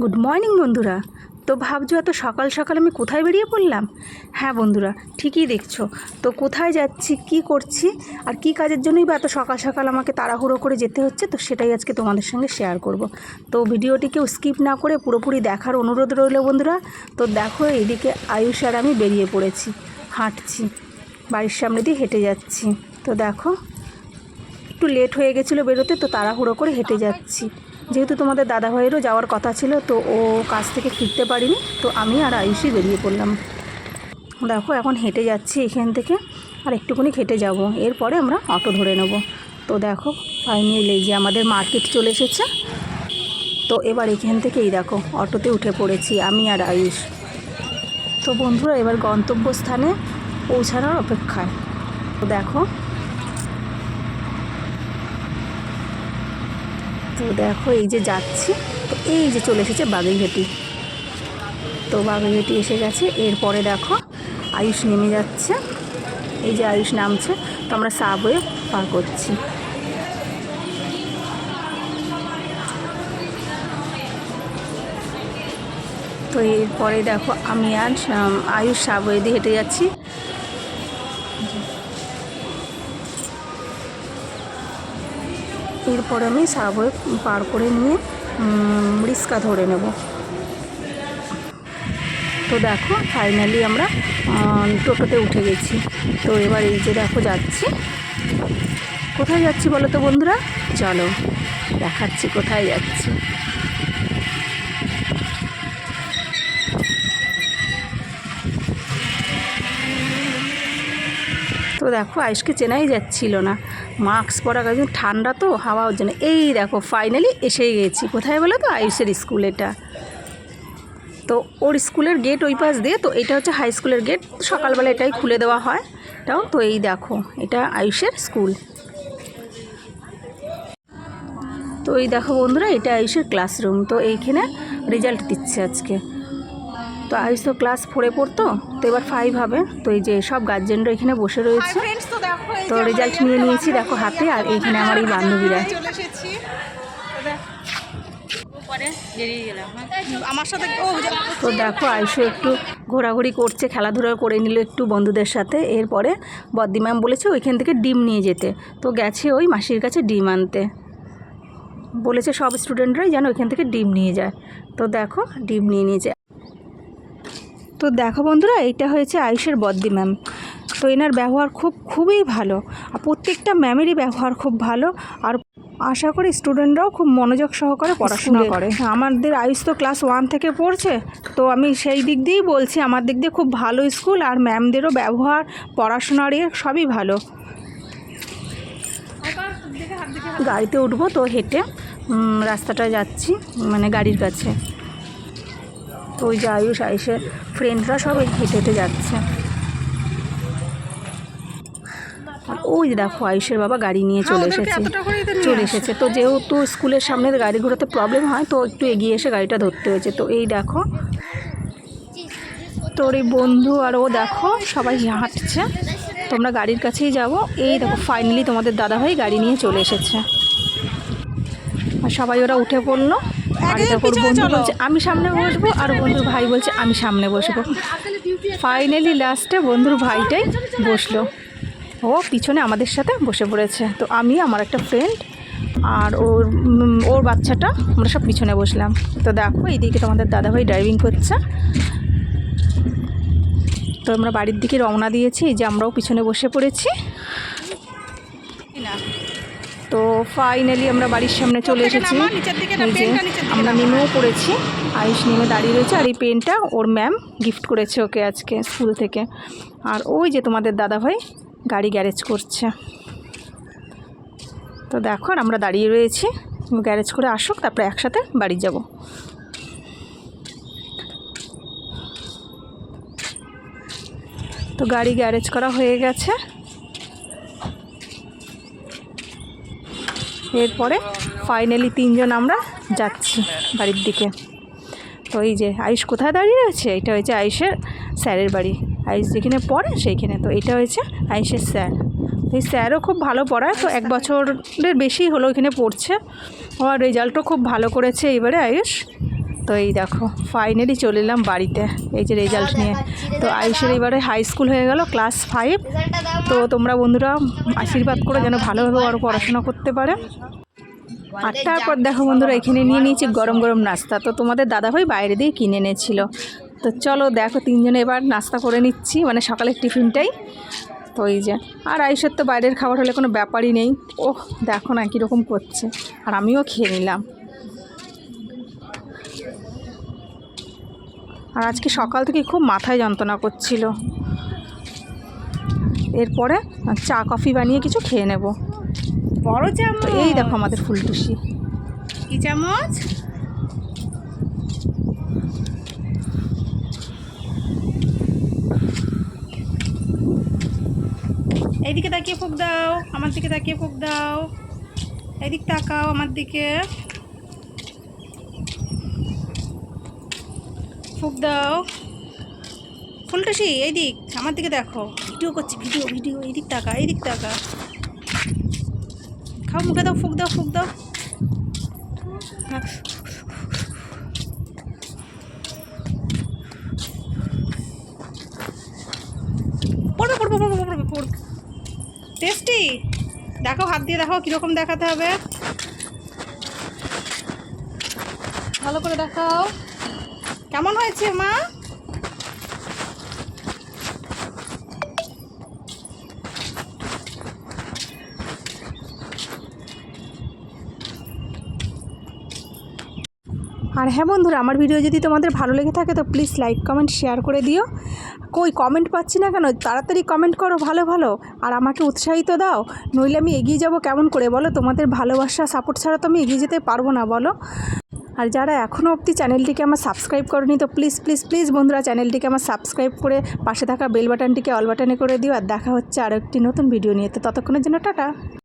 Good morning বন্ধুরা। তো ভাবছ এত সকাল সকাল আমি কোথায় বেরিয়ে পড়লাম? হ্যাঁ বন্ধুরা, ঠিকই দেখছ। তো কোথায় যাচ্ছি, কি করছি, আর কি কাজের জন্যই বা এত সকাল সকাল আমাকে তাড়াহুড়ো করে যেতে হচ্ছে, তো সেটাই আজকে তোমাদের সঙ্গে শেয়ার করব। তো ভিডিওটি কেউ স্কিপ না করে পুরোপুরি দেখার অনুরোধ রইল, বন্ধুরা। তো দেখো, এইদিকে আয়ুষ আর আমি বেরিয়ে পড়েছি, হাঁটছি, বাড়ির সামনে দিয়ে হেঁটে যাচ্ছি। তো দেখো একটু লেট হয়ে গেছিল বেরোতে, তো তাড়াহুড়ো করে হেঁটে যাচ্ছি। যেহেতু তোমাদের দাদাভাইয়েরও যাওয়ার কথা ছিল, তো ও কাজ থেকে ফিরতে পারিনি, তো আমি আর আয়ুষই বেরিয়ে পড়লাম। দেখো, এখন হেঁটে যাচ্ছি এখান থেকে, আর একটুখানি হেঁটে যাব। এরপরে আমরা অটো ধরে নেব। তো দেখো ফাইনালি যে আমাদের মার্কেট চলে এসেছে, তো এবার এখান থেকে এই দেখো, অটোতে উঠে পড়েছি আমি আর আয়ুষ। তো বন্ধুরা, এবার গন্তব্যস্থানে পৌঁছানোর অপেক্ষায়। তো দেখো তো দেখো, এই যে যাচ্ছি, তো এই যে চলে এসেছে বাগুইঘাটি তো বাগুইঘাটি এসে গেছে, এরপরে দেখো, আয়ুষ নেমে যাচ্ছে। এই যে আয়ুষ নামছে, তো আমরা সাবওয়ে পার করছি। তো এরপরে দেখো, আমি আর আয়ুষ সাবওয়ে দিয়ে হেঁটে যাচ্ছি। এরপর আমি সাবওয়ে পার করে নিয়ে রিস্কা ধরে নেব। তো দেখো ফাইনালি আমরা টোটোতে উঠে গেছি। তো এবার এই যে দেখো যাচ্ছি। কোথায় যাচ্ছি বলো তো বন্ধুরা? চলো, দেখাচ্ছি কোথায় যাচ্ছি। দেখো আয়ুষকে চেনাই যাচ্ছিল না। মাস্ক পরা কারণ ঠান্ডা তো, হাওয়া ওর জন্য এই দেখো ফাইনালি এসেই গেছি। কোথায় বলো তো? আয়ুষের স্কুল এটা। তো ওর স্কুলের গেট ওই পাশ দিয়ে, তো এটা হচ্ছে হাই স্কুলের গেট সকালবেলা এটাই খুলে দেওয়া হয়। এটাও তো এই দেখো, এটা আয়ুষের স্কুল তো এই দেখো বন্ধুরা, এটা আয়ুষের ক্লাসরুম তো এইখানে রেজাল্ট দিচ্ছে আজকে। তো আয়ুষ তো ক্লাস ফোরে পড়তো তো এবার ফাইভ হবে। তো এই যে সব গার্জেনরা এখানে বসে রয়েছে। তো রেজাল্ট নিয়ে নিয়েছি দেখো হাতে আর এইখানে আমার এই বান্ধবীরা গেলাম আমার সাথে তো দেখো আয়ুষও একটু ঘোরাঘুরি করছে খেলাধুলা করে নিল একটু বন্ধুদের সাথে। এরপরে বদ্দি ম্যাম বলেছে ওইখান থেকে ডিম নিয়ে যেতে। তো গেছে ওই মাসির কাছে ডিম আনতে। বলেছে সব স্টুডেন্টরাই যেন ওইখান থেকে ডিম নিয়ে যায়। তো দেখো ডিম নিয়ে নিয়েছে। তো দেখো বন্ধুরা এইটা হয়েছে আয়ুষের বদ্দি ম্যাম তো এনার ব্যবহার খুব খুবই ভালো। আর প্রত্যেকটা ম্যামেরই ব্যবহার খুব ভালো। আর আশা করি স্টুডেন্টরাও খুব মনোযোগ সহকারে পড়াশোনা করে। আমাদের আয়ুষ তো ক্লাস ওয়ান থেকে পড়ছে। তো আমি সেই দিক দিয়েই বলছি আমার দিক দিয়ে খুব ভালো স্কুল। আর ম্যামদেরও ব্যবহার পড়াশোনার ইয়ে সবই ভালো। গাড়িতে উঠবো তো হেঁটে রাস্তাটা যাচ্ছি মানে গাড়ির কাছে। তো ওই যে আয়ুষ আয়ুষের ফ্রেন্ডরা সব এই হেঁটে হেঁটে যাচ্ছে। ওই দেখো আয়ুষের বাবা গাড়ি নিয়ে চলে এসেছে চলে এসেছে। তো যেহেতু স্কুলের সামনে গাড়ি ঘোরাতে প্রবলেম হয় তো একটু এগিয়ে এসে গাড়িটা ধরতে হয়েছে। তো এই দেখো তোর এই বন্ধু আর ও দেখো সবাই হাঁটছে। তোমরা গাড়ির কাছেই যাব। এই দেখো ফাইনালি তোমাদের দাদাভাই গাড়ি নিয়ে চলে এসেছে। আর সবাই ওরা উঠে পড়ল। আর বন্ধু বলছে আমি সামনে বসবো। আর বন্ধুর ভাই বলছে আমি সামনে বসবো। ফাইনালি লাস্টে বন্ধুর ভাইটাই বসল। ও পিছনে আমাদের সাথে বসে পড়েছে। তো আমি আমার একটা ফ্রেন্ড আর ওর ওর বাচ্চাটা আমরা সব পিছনে বসলাম। তো দেখো এইদিকে তোমাদের দাদাভাই ড্রাইভিং করছে। তো আমরা বাড়ির দিকে রওনা দিয়েছি। যে আমরাও পিছনে বসে পড়েছি। তো ফাইনালি আমরা বাড়ির সামনে চলে এসেছি। যে আমরা নামা। নেমেও পড়েছি আয়ুষ নেমে দাঁড়িয়ে রয়েছে আর এই পেনটা ওর ম্যাম গিফট করেছে ওকে আজকে স্কুল থেকে। আর ওই যে তোমাদের দাদাভাই গাড়ি গ্যারেজ করছে। তো দেখো আর আমরা দাঁড়িয়ে রয়েছি গ্যারেজ করে আসুক তারপরে একসাথে বাড়ি যাব। তো গাড়ি গ্যারেজ করা হয়ে গেছে। এরপরে ফাইনালি তিনজন আমরা যাচ্ছি বাড়ির দিকে। তো এই যে আয়ুষ কোথায় দাঁড়িয়ে আছে? এটা হয়েছে আয়ুষের স্যারের বাড়ি। আয়ুষ যেখানে পড়ে সেইখানে। তো এটা হয়েছে আয়ুষের স্যার। এই স্যারও খুব ভালো পড়ায়। তো এক বছরের বেশি হলো এখানে পড়ছে। আমার রেজাল্টও খুব ভালো করেছে এইবারে আয়ুষ। তো এই দেখো ফাইনালি চলে এলাম বাড়িতে। এই যে রেজাল্ট নিয়ে। তো আয়ুষের এবারে হাই স্কুল হয়ে গেল ক্লাস ফাইভ তো তোমরা বন্ধুরা আশীর্বাদ করে যেন ভালোভাবে আরও পড়াশোনা করতে পারে। আর তারপর দেখো বন্ধুরা, এখানে নিয়ে নিয়েছি গরম গরম নাস্তা। তো তোমাদের দাদাভাই বাইরে দিয়ে কিনে এনেছিল। তো চলো দেখো, তিনজনে এবার নাস্তা করে নিচ্ছি মানে সকালের টিফিনটাই। তো এই যে, আর আয়ুষের তো বাইরের খাবার হলে কোনো ব্যাপারই নেই। ওহ, দেখো না কীরকম করছে। আর আমিও খেয়ে নিলাম। আর আজকে সকাল থেকে খুব মাথায় যন্ত্রণা করছিল। এরপরে চা কফি বানিয়ে কিছু খেয়ে নেব। বড় চামচ। এই দেখো আমাদের ফুলটুসি কি চামচ? এইদিকে তাকিয়ে ফুক দাও আমার দিকে তাকিয়ে ফুক দাও। এদিক তাকাও আমার দিকে। ফুক দাও। ফুলটুসি এইদিক আমার দিকে দেখো। ভিডিও করছি, ভিডিও ভিডিও এইদিক তাকা এইদিক টাকা খাও, মুখে দাও, ফুক দাও ফুক দাও। পড়বে পড়বে পড়বে পড়বে পড়বে টেস্টি দেখো, হাত দিয়ে দেখো, কীরকম দেখাতে হবে। ভালো করে দেখাও। কেমন হয়েছে, মা? আর হ্যাঁ বন্ধুরা, আমার ভিডিও যদি তোমাদের ভালো লেগে থাকে, তো প্লিজ লাইক কমেন্ট শেয়ার করে দিও। কই কমেন্ট পাচ্ছি না কেন? তাড়াতাড়ি কমেন্ট করো, ভালো ভালো। আর আমাকে উৎসাহিত দাও, নইলে আমি এগিয়ে যাব কেমন করে? বলো, তোমাদের ভালোবাসা সাপোর্ট ছাড়া তো আমি এগিয়ে যেতে পারব না, বলো। আর যারা এখনও অবধি চ্যানেলটিকে আমার সাবস্ক্রাইব করেনি, তো প্লিজ প্লিজ প্লিজ বন্ধুরা চ্যানেলটিকে আমার সাবস্ক্রাইব করে পাশে থাকা বেল বাটনটিকে অল বাটনে করে দিও, আর দেখা হচ্ছে আরও একটি নতুন ভিডিও নিয়ে। তো ততক্ষণের জন্য টাটা।